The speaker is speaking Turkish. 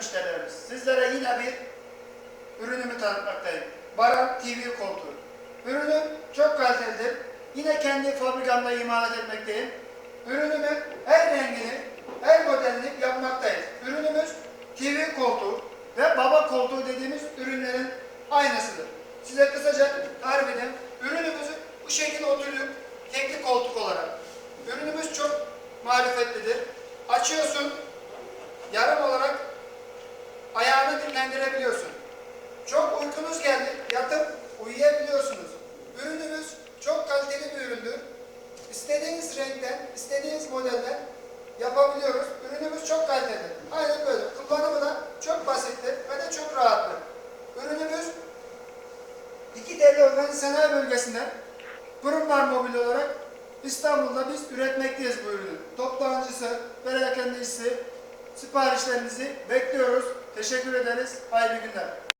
müşterilerimiz. Sizlere yine bir ürünümü tanıtmaktayım. Baran TV koltuğu. Ürünüm çok kalitelidir. Yine kendi fabrikamda imalat etmekteyim. Ürünümün her rengini, her modelini yapmaktayız. Ürünümüz TV koltuğu ve baba koltuğu dediğimiz ürünlerin aynısıdır. Size kısaca tarif edeyim. Ürünümüzü bu şekilde oturuyor tekli koltuk olarak. Ürünümüz çok marifetlidir. Açıyorsun, yarım olarak ayağını dinlendirebiliyorsun. Çok uykunuz geldi, yatıp uyuyabiliyorsunuz. Ürünümüz çok kaliteli bir üründür. İstediğiniz renkten, istediğiniz modelden yapabiliyoruz. Ürünümüz çok kaliteli. Aynen böyle. Kullanımı da çok basittir ve de çok rahattır. Ürünümüz İki Devlet Ofisi Sanayi Bölgesi'nde kurumlar mobil olarak İstanbul'da biz üretmekteyiz bu ürünü. Toptancısı, perakendecisi, siparişlerinizi bekliyoruz. Teşekkür ederiz. Hayırlı günler.